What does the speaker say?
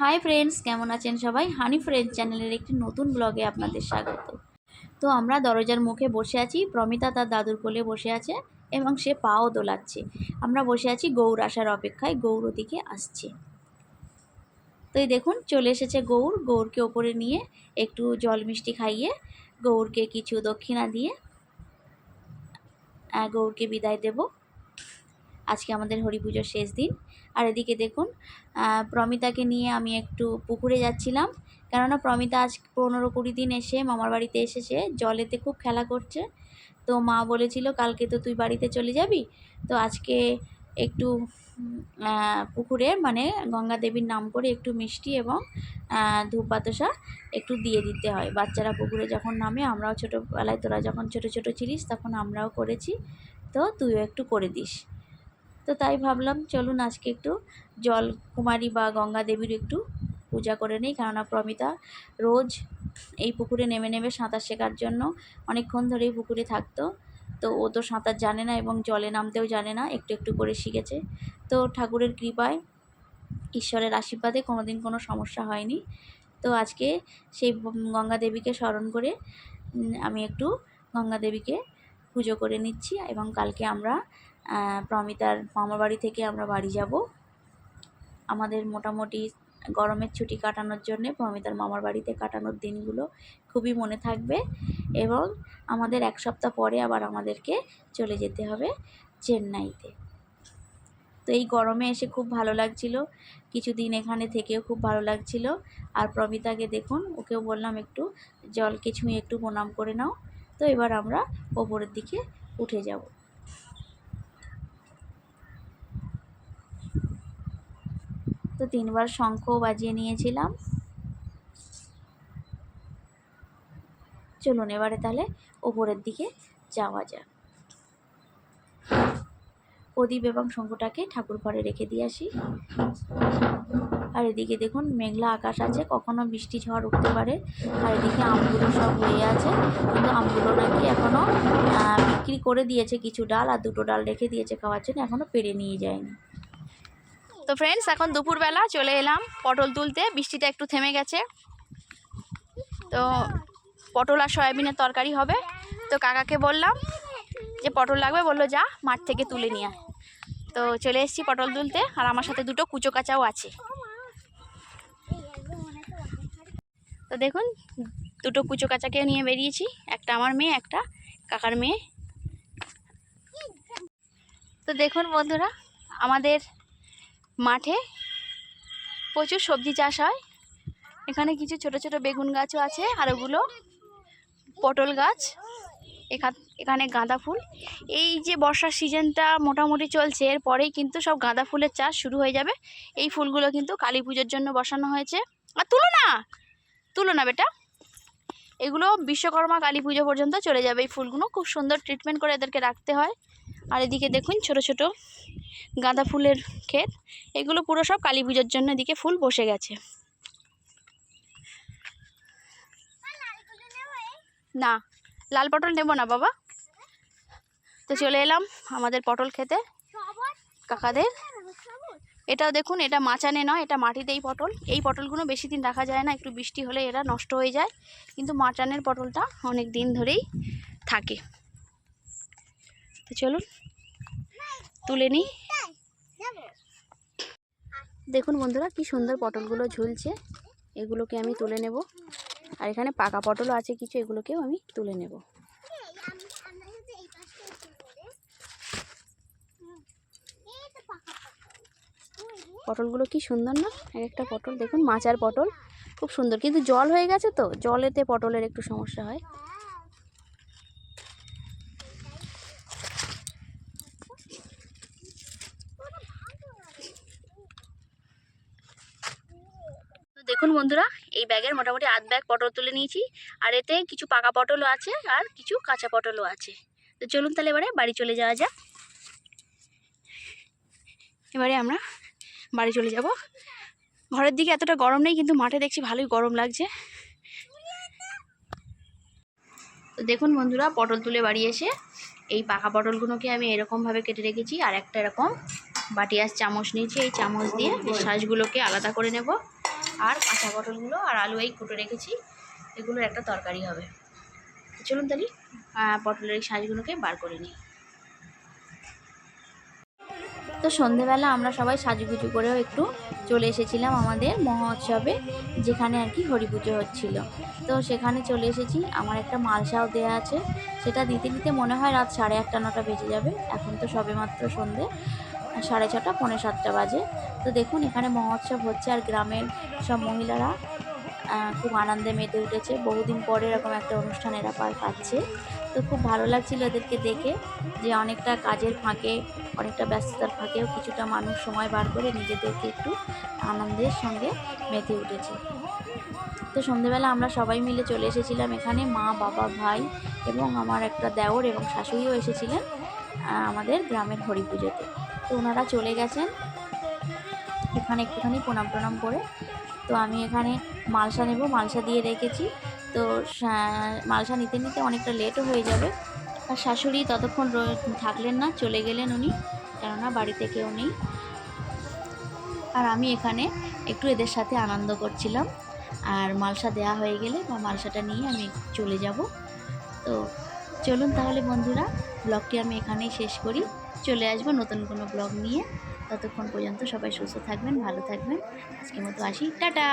Hi friends কেমন আছেন সবাই? হানি ফ্রেন্ডস চ্যানেলের একটি নতুন ব্লগে আপনাদের স্বাগত। তো আমরা দরজার মুখে বসে আছি, প্রমিতা তার দাদুর কোলে বসে আছে এবং সে পাও দোলাচ্ছে। আমরা বসে আছি গৌর আসার অপেক্ষায়, গৌর ওদিকে আসছে। তো এই দেখুন, চলে এসেছে গৌর। গৌরকে ওপরে নিয়ে একটু জল মিষ্টি খাইয়ে, গৌরকে কিছু দক্ষিণা দিয়ে গৌরকে বিদায় দেব। আজকে আমাদের হরি পুজোর শেষ দিন। আর এদিকে দেখুন প্রমিতাকে নিয়ে আমি একটু পুকুরে যাচ্ছিলাম। কেননা প্রমিতা আজ পনেরো কুড়ি দিন এসে মামার বাড়িতে এসেছে জলেতে খুব খেলা করছে। তো মা বলেছিল, কালকে তো তুই বাড়িতে চলে যাবি? তো আজকে একটু পুকুরে মানে গঙ্গা দেবীর নাম করে একটু মিষ্টি এবং ধূপ বাতাসা একটু দিয়ে দিতে হয়। বাচ্চারা পুকুরে যখন নামে, আমরাও ছোটোবেলায় তোরা যখন ছোটো ছোটো ছিলিস, তখন আমরাও করেছি। তো তুইও একটু করে দিস। তো তাই ভাবলাম, চলুন আজকে একটু জল কুমারী বা গঙ্গা দেবীর একটু পূজা করে নিই। কেননা প্রমিতা রোজ এই পুকুরে নেমে নেমে সাঁতার শেখার জন্য অনেকক্ষণ ধরেই পুকুরে থাকতো। তো ও তো সাঁতার জানে না এবং জলে নামতেও জানে না, একটু একটু করে শিখেছে। তো ঠাকুরের কৃপায়, ঈশ্বরের আশীর্বাদে কোনো দিন কোনো সমস্যা হয়নি। তো আজকে সেই গঙ্গা দেবীকে স্মরণ করে আমি একটু গঙ্গা দেবীকে পুজো করে নিচ্ছি এবং কালকে আমরা প্রমিতার মামার বাড়ি থেকে আমরা বাড়ি যাব। আমাদের মোটামুটি গরমের ছুটি কাটানোর জন্যে প্রমিতার মামার বাড়িতে কাটানোর দিনগুলো খুবই মনে থাকবে এবং আমাদের এক সপ্তাহ পরে আবার আমাদেরকে চলে যেতে হবে চেন্নাইতে। তো এই গরমে এসে খুব ভালো লাগছিল। কিছুদিন এখানে থেকেও খুব ভালো লাগছিল। আর প্রমিতাকে দেখুন, ওকেও বললাম একটু জলকে ছুঁয়ে একটু প্রণাম করে নাও। তো এবার আমরা ওপরের দিকে উঠে যাব। তো তিনবার শঙ্খও বাজিয়ে নিয়েছিলাম। চলুন এবারে তাহলে ওপরের দিকে যাওয়া যাক। প্রদীপ এবং শঙ্খটাকে ঠাকুর ঘরে রেখে দিয়ে আসি। আর এদিকে দেখুন মেঘলা আকাশ আছে, কখনো বৃষ্টি ঝড় উঠতে পারে। আর এদিকে আমগুলো সব হয়ে আছে, কিন্তু আমগুলো নাকি এখনও বিক্রি করে দিয়েছে কিছু ডাল, আর দুটো ডাল রেখে দিয়েছে খাওয়ার জন্য এখনও পেরে নিয়ে যায়নি। তো ফ্রেন্ডস এখন দুপুরবেলা চলে এলাম পটল তুলতে। বৃষ্টিটা একটু থেমে গেছে। তো পটল আর সয়াবিনের তরকারি হবে। তো কাকাকে বললাম যে পটল লাগবে, বলল যা, মাঠ থেকে তুলে নিয়ে তো চলে এসেছি পটল তুলতে, আর আমার সাথে দুটো কুচো কাচাও আছে। তো দেখুন, দুটো কুচো কাচাকে নিয়ে বেরিয়েছি। একটা আমার মেয়ে, একটা কাকার মেয়ে। তো দেখুন বন্ধুরা, আমাদের মাঠে প্রচুর সবজি চাষ হয়। এখানে কিছু ছোট ছোট বেগুন গাছও আছে আর ওগুলো পটল গাছ এখান এখানে গাঁদা ফুল। এই যে বর্ষার সিজনটা মোটামুটি চলছে, এরপরেই কিন্তু সব গাঁদা ফুলের চাষ শুরু হয়ে যাবে। এই ফুলগুলো কিন্তু কালী পুজোর জন্য বসানো হয়েছে। আর তুলো না! তুলো না বেটা! এগুলো বিশ্বকর্মা কালী পুজো পর্যন্ত চলে যাবে। এই ফুলগুলো খুব সুন্দর ট্রিটমেন্ট করে এদেরকে রাখতে হয়। আর এদিকে দেখুন ছোট ছোট গাঁদা ফুলের ক্ষেত। এগুলো পুরো সব কালী পুজোর জন্য এদিকে ফুল বসে গেছে। না, লাল পটল নেব না বাবা। তো চলে এলাম আমাদের পটল খেতে। কাকাদের। এটাও দেখুন, এটা মাচানে নয়, এটা মাটিতেই পটল। এই পটলগুলো বেশি দিন রাখা যায় না, একটু বৃষ্টি হলে এরা নষ্ট হয়ে যায়। কিন্তু মাচানের পটলটা অনেক দিন ধরেই থাকে। চলুন। তুলে নিই। দেখুন বন্ধুরা, কি সুন্দর পটলগুলো ঝুলছে। এগুলোকে আমি তুলে নেব। আর এখানে পাকা পটলও আছে কিছু, এগুলোকেও আমি তুলে নেব। পটলগুলো কি সুন্দর না? এক একটা পটল, দেখুন মাচার পটল। খুব সুন্দর। কিন্তু জল হয়ে গেছে তো? জলেতে পটলের একটু সমস্যা হয়। দেখুন বন্ধুরা, এই ব্যাগের মোটামুটি আধ ব্যাগ পটল তুলে নিয়েছি। আর এতে কিছু পাকা পটলও আছে আর কিছু কাঁচা পটলও আছে। তো চলুন তাহলে এবারে বাড়ি চলে যাওয়া যাক। এবারে আমরা বাড়ি চলে যাব। ঘরের দিকে এতটা গরম নেই, কিন্তু মাঠে দেখছি ভালোই গরম লাগছে। তো দেখুন বন্ধুরা, পটল তুলে বাড়ি এসে এই পাকা পটলগুলোকে আমি এরকমভাবে কেটে রেখেছি, আর একটা এরকম বাটি চামচ নিয়েছি। এই চামচ দিয়ে শাঁসগুলোকে আলাদা করে নেব। আর কাঁচা পটলগুলো আর আলু এই কুটে রেখেছি। এগুলোর একটা তরকারি হবে। চলুন তাহলে পটলের এই শাঁসগুলোকে বার করে নিই। তো সন্ধেবেলা আমরা সবাই সাজুগুজু করেও একটু চলে এসেছিলাম আমাদের মহোৎসবে, যেখানে আর কি হরি পুজো হচ্ছিল। তো সেখানে চলে এসেছি। আমার একটা মালসাও দেওয়া আছে। সেটা দিতে দিতে মনে হয় রাত সাড়ে আটটা, নটা বেজে যাবে। এখন তো সবেমাত্র সন্ধে। সাড়ে ছটা, পৌনে সাতটা বাজে। তো দেখুন, এখানে মহোৎসব হচ্ছে আর গ্রামের সব মহিলারা খুব আনন্দে মেতে উঠেছে। বহুদিন পরে এরকম একটা অনুষ্ঠান এরা পার পাচ্ছে। তো খুব ভালো লাগছিল এদেরকে দেখে যে অনেকটা কাজের ফাঁকে, অনেকটা ব্যস্ততার ফাঁকেও কিছুটা মানুষ সময় বার করে নিজেদেরকে একটু আনন্দের সঙ্গে মেতে উঠেছে। তো সন্ধেবেলা আমরা সবাই মিলে চলে এসেছিলাম এখানে, মা, বাবা, ভাই এবং আমার একটা দেওর এবং শাশুড়িও এসেছিলেন আমাদের গ্রামের হরি পুজোতে তো ওনারা চলে গেছেন। এখানে একটুখানি প্রণাম প্রণাম করে। তো আমি এখানে মালসা নেব, মালসা দিয়ে রেখেছি। তো মালসা নিতে নিতে অনেকটা লেটও হয়ে যাবে। আর শাশুড়ি ততক্ষণ থাকলেন না, চলে গেলেন উনি। কেননা বাড়িতে কেউ নেই। আর আমি এখানে একটু এদের সাথে আনন্দ করছিলাম। আর মালসা দেওয়া হয়ে গেলে বা মালসাটা নিয়ে আমি চলে যাব। তো চলুন তাহলে বন্ধুরা, ব্লগটি আমি এখানেই শেষ করি। চলে আসব নতুন কোনো ব্লগ নিয়ে। ততক্ষণ পর্যন্ত সবাই সুস্থ থাকবেন, ভালো থাকবেন। আজকের মতো আসি। টাটা!